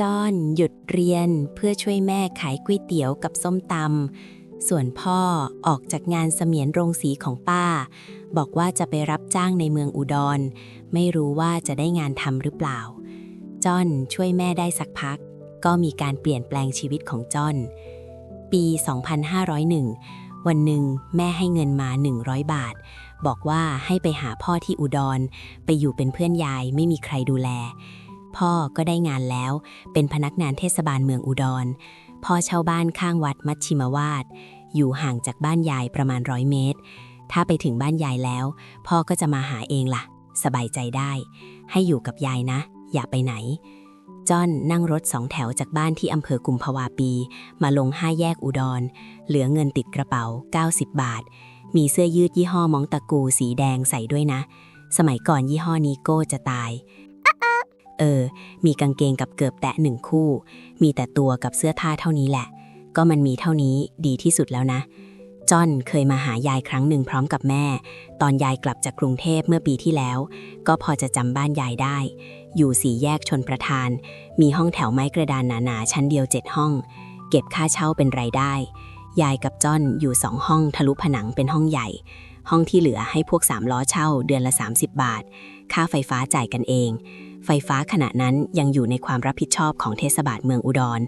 จ้อนหยุดเรียนเพื่อช่วยแม่ขายก๋วยเตี๋ยวกับส้มตำส่วนพ่อออกจากงานเสมียนโรงสีของป้า บอกว่าจะไปรับจ้างในเมืองอุดร ไม่รู้ว่าจะได้งานทำหรือเปล่าจ้อนช่วยแม่ได้สักพัก ก็มีการเปลี่ยนแปลงชีวิตของจ้อนปี 2501 วันหนึ่งแม่ให้เงินมา 100 บาท บอกว่าให้ไปหาพ่อที่อุดร ไปอยู่เป็นเพื่อนยายไม่มีใครดูแล พ่อก็ได้งานแล้ว เป็นพนักงานเทศบาลเมืองอุดร พ่อเช่าบ้านข้างวัดมัชชิมวาด อยู่ห่างจากบ้านยายประมาณร้อยเมตร ถ้าไปถึงบ้านยายแล้ว พ่อก็จะมาหาเองล่ะ สบายใจได้ ให้อยู่กับยายนะ อย่าไปไหนจอนนั่งรถสองแถวจากบ้านที่อำเภอกุมภาวาปี มาลงห้าแยกอุดร เหลือเงินติดกระเป๋า 90 บาท มีเสื้อยืดยี่ห้อมองตะกูสีแดงใส่ด้วยนะ สมัยก่อนยี่ห้อนี้โก้จะตาย เออ มีกางเกงกับเกือบแตะหนึ่งคู่ มีแต่ตัวกับเสื้อท่าเท่านี้แหละ ก็มันมีเท่านี้ดีที่สุดแล้วนะจอนเคยมาหายายครั้งหนึ่งพร้อมกับแม่ ตอนยายกลับจากกรุงเทพเมื่อปีที่แล้ว ก็พอจะจำบ้านยายได้ อยู่สี่แยกชนประทาน มีห้องแถวไม้กระดานหนาๆชั้นเดียวเจ็ดห้อง เก็บค่าเช่าเป็นรายได้ ยายกับจ้อนอยู่สองห้องทะลุผนังเป็นห้องใหญ่ ห้องที่เหลือให้พวกสามล้อเช่าเดือนละ 30 บาท ค่าไฟฟ้าจ่ายกันเอง ไฟฟ้าขณะนั้นยังอยู่ในความรับผิดชอบของเทศบาลเมืองอุดร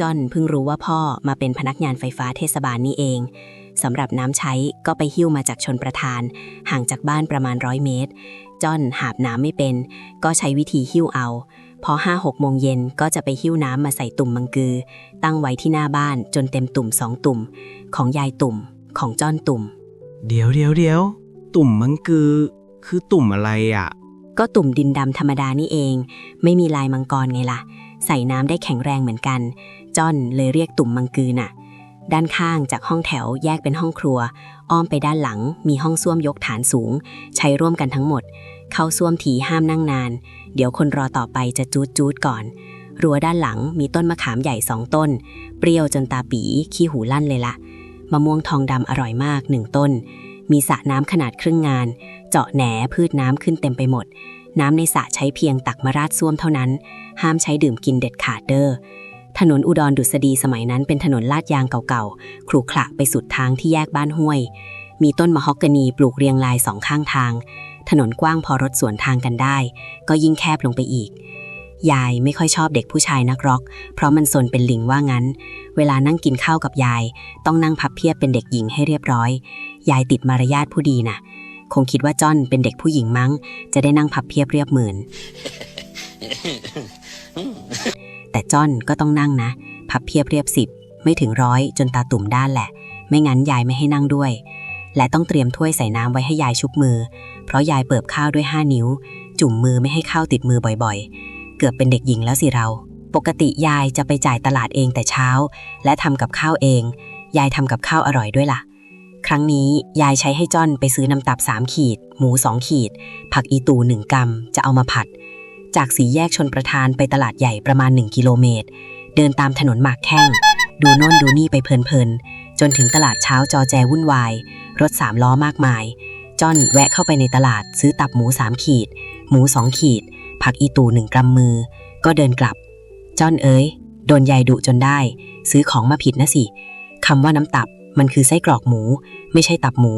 จอนเพิ่งรู้ว่าพ่อมาเป็นพนักงานไฟฟ้าเทศบาลนี่เองสำหรับน้ำใช้ก็ไปหิ้วมาจากชนประทาน ห่างจากบ้านประมาณร้อยเมตร จอนหาบน้ำไม่เป็น ก็ใช้วิธีหิ้วเอา พอห้าหกโมงเย็นก็จะไปหิ้วน้ำมาใส่ตุ่มมังกือ ตั้งไว้ที่หน้าบ้านจนเต็มตุ่มสองตุ่ม ของยายตุ่ม ของจ้อนตุ่ม เดี๋ยวเดี๋ยวเดี๋ยวตุ่มมังคือ คือตุ่มอะไรอะ ก็ตุ่มดินดำธรรมดานี่เอง ไม่มีลายมังกรไงล่ะ ใส่น้ำได้แข็งแรงเหมือนกัน จอนเลยเรียกตุ่มมังกือน่ะ ด้านข้างจากห้องแถวแยกเป็นห้องครัว อ้อมไปด้านหลัง มีห้องส้วมยกฐานสูง ใช้ร่วมกันทั้งหมด เข้าส้วมทีห้ามนั่งนาน เดี๋ยวคนรอต่อไปจะจูดจูดก่อนรั้วด้านหลังมีต้นมะขามใหญ่สองต้น เปรี้ยวจนตาปี ขี้หูลั่นเลยล่ะ มะม่วงทองดำอร่อยมากหนึ่งต้น มีสระน้ำขนาดครึ่งงาน เจาะแหนพืชน้ำขึ้นเต็มไปหมด น้ำในสระใช้เพียงตักมาราดส้วมเท่านั้น ห้ามใช้ดื่มกินเด็ดขาดเด้อถนนอุดรดุษฎีสมัยนั้นเป็นถนนลาดยางเก่าๆขรุขระไปสุดทางที่แยกบ้านห้วย มีต้นมะฮอกกานีปลูกเรียงรายสองข้างทาง ถนนกว้างพอรถสวนทางกันได้ ก็ยิ่งแคบลงไปอีก ยายไม่ค่อยชอบเด็กผู้ชายนักร็อก เพราะมันซนเป็นลิงว่างั้น เวลานั่งกินข้าวกับยาย ต้องนั่งพับเพียบเป็นเด็กหญิงให้เรียบร้อย ยายติดมารยาทผู้ดีน่ะ คงคิดว่าจ้อนเป็นเด็กผู้หญิงมั้ง จะได้นั่งพับเพียบเรียบหมื่น แต่จ้อนก็ต้องนั่งนะ พับเพียบเรียบสิบไม่ถึงร้อยจนตาตุ่มด้านแหละ ไม่งั้นยายไม่ให้นั่งด้วย และต้องเตรียมถ้วยใส่น้ำไว้ให้ยายชุบมือ เพราะยายเปิบข้าวด้วย5นิ้ว จุ่มมือไม่ให้ข้าวติดมือบ่อยๆ เกือบเป็นเด็กหญิงแล้วสิเรา ปกติยายจะไปจ่ายตลาดเองแต่เช้า และทำกับข้าวเอง ยายทำกับข้าวอร่อยด้วยล่ะ ครั้งนี้ยายใช้ให้จ้อนไปซื้อน้ำตับสามขีด หมูสองขีด ผักอีตูหนึ่งกำจะเอามาผัด จากสีแยกชนประทานไปตลาดใหญ่ประมาณ1กิโลเมตร เดินตามถนนหมากแข้ง ดูโน่นดูนี่ไปเพลินๆ จนถึงตลาดเช้าจอแจวุ่นวาย รถสามล้อมากมายจ้อนแวะเข้าไปในตลาดซื้อตับหมูสามขีด หมูสองขีด ผักอีตูหนึ่งกรัมมือ ก็เดินกลับจ้อนเอ๋ยโดนยายดุจนได้ ซื้อของมาผิดนะสิคำว่าน้ำตับมันคือไส้กรอกหมู ไม่ใช่ตับหมู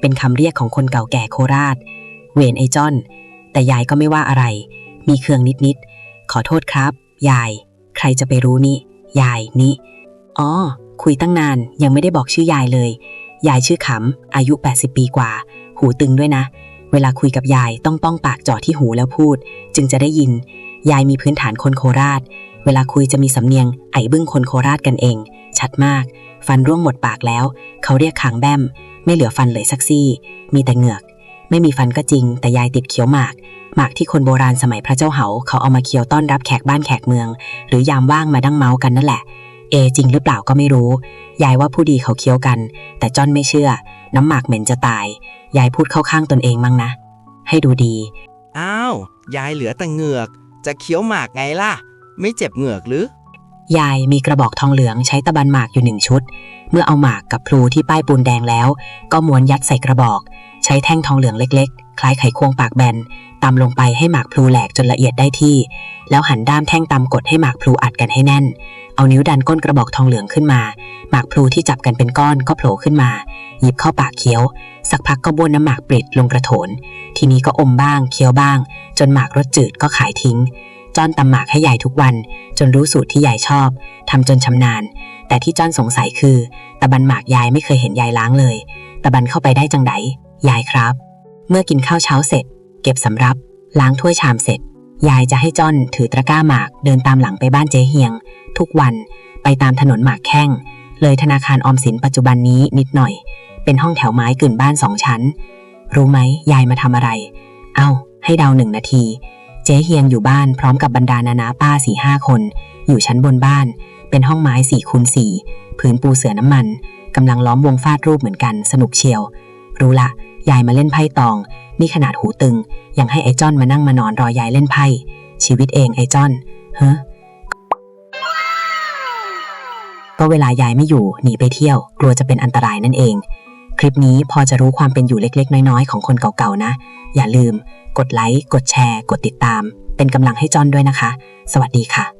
เป็นคำเรียกของคนเก่าแก่โคราช เวนไอจ้อน แต่ยายก็ไม่ว่าอะไร มีเครื่องนิดๆขอโทษครับ ยาย ใครจะไปรู้นี่ ยายนี่อ๋อ คุยตั้งนานยังไม่ได้บอกชื่อยายเลย ยายชื่อขำอายุ 80 ปีกว่า หูตึงด้วยนะ เวลาคุยกับยายต้องป้องปากจ่อที่หูแล้วพูด จึงจะได้ยิน ยายมีพื้นฐานคนโคราช เวลาคุยจะมีสำเนียงไอ้บึ้งคนโคราชกันเอง ชัดมาก ฟันร่วงหมดปากแล้ว เขาเรียกขางแบมไม่เหลือฟันเลยสักซี่ มีแต่เหงือก ไม่มีฟันก็จริง แต่ยายติดเขียวหมาก หมากที่คนโบราณสมัยพระเจ้าเหาเขาเอามาเคี้ยวต้อนรับแขกบ้านแขกเมือง หรือยามว่างมาดั้งเมาส์กันนั่นแหละ เอจริงหรือเปล่าก็ไม่รู้ ยายว่าผู้ดีเขาเคี้ยวกัน แต่จ้อนไม่เชื่อ น้ำหมากเหม็นจะตาย ยายพูดเข้าข้างตนเองมั้งนะ ให้ดูดี อ้าว ยายเหลือแต่เหงือก จะเคี้ยวหมากไงล่ะ ไม่เจ็บเหงือกหรือ ยายมีกระบอกทองเหลืองใช้ตะบันหมากอยู่หนึ่งชุด เมื่อเอาหมากกับพลูที่ป้ายปูนแดงแล้ว ก็ม้วนยัดใส่กระบอก ใช้แท่งทองเหลืองเล็กๆ คล้ายไขควงปากแบนตำลงไปให้หมากพลูแหลกจนละเอียดได้ที่ แล้วหันด้ามแท่งตำกดให้หมากพลูอัดกันให้แน่น เอานิ้วดันก้นกระบอกทองเหลืองขึ้นมา หมากพลูที่จับกันเป็นก้อนก็โผล่ขึ้นมา หยิบเข้าปากเคี้ยว สักพักก็บ้วนน้ำหมากปริดลงกระโถน ทีนี้ก็อมบ้างเคี้ยวบ้าง จนหมากรสจืดก็ขายทิ้ง จ้อนตำหมากให้ยายทุกวัน จนรู้สูตรที่ยายชอบทำจนชำนาญ แต่ที่จ้อนสงสัยคือ ตะบันหมากยายไม่เคยเห็นยายล้างเลย ตะบันเข้าไปได้จังไดยายครับ เมื่อกินข้าวเช้าเสร็จ เก็บสำรับ ล้างถ้วยชามเสร็จ ยายจะให้จ้อนถือตะกร้าหมากเดินตามหลังไปบ้านเจ๊เฮียง ทุกวันไปตามถนนหมากแข้ง เลยธนาคารออมสินปัจจุบันนี้นิดหน่อย เป็นห้องแถวไม้กึ่งบ้านสองชั้น รู้ไหมยายมาทำอะไร เอ้า ให้เดาหนึ่งนาที เจ๊เฮียงอยู่บ้านพร้อมกับบรรดานานาป้าสี่ห้าคน อยู่ชั้นบนบ้าน เป็นห้องไม้สี่คูณสี่ผืนปูเสือน้ำมันกำลังล้อมวงฟาดรูปเหมือนกันสนุกเชียว รู้ละยายมาเล่นไพ่ตอง นี่ขนาดหูตึง ยังให้ไอ้จ้อนมานั่งมานอนรอยายเล่นไพ่ ชีวิตเองไอ้จ้อนเฮ้ก็เวลายายไม่อยู่หนีไปเที่ยว กลัวจะเป็นอันตรายนั่นเอง คลิปนี้พอจะรู้ความเป็นอยู่เล็กๆ น้อยๆ ของคนเก่าๆนะ อย่าลืม กดไลค์กดแชร์ กดติดตาม เป็นกำลังให้จอนด้วยนะคะ สวัสดีค่ะ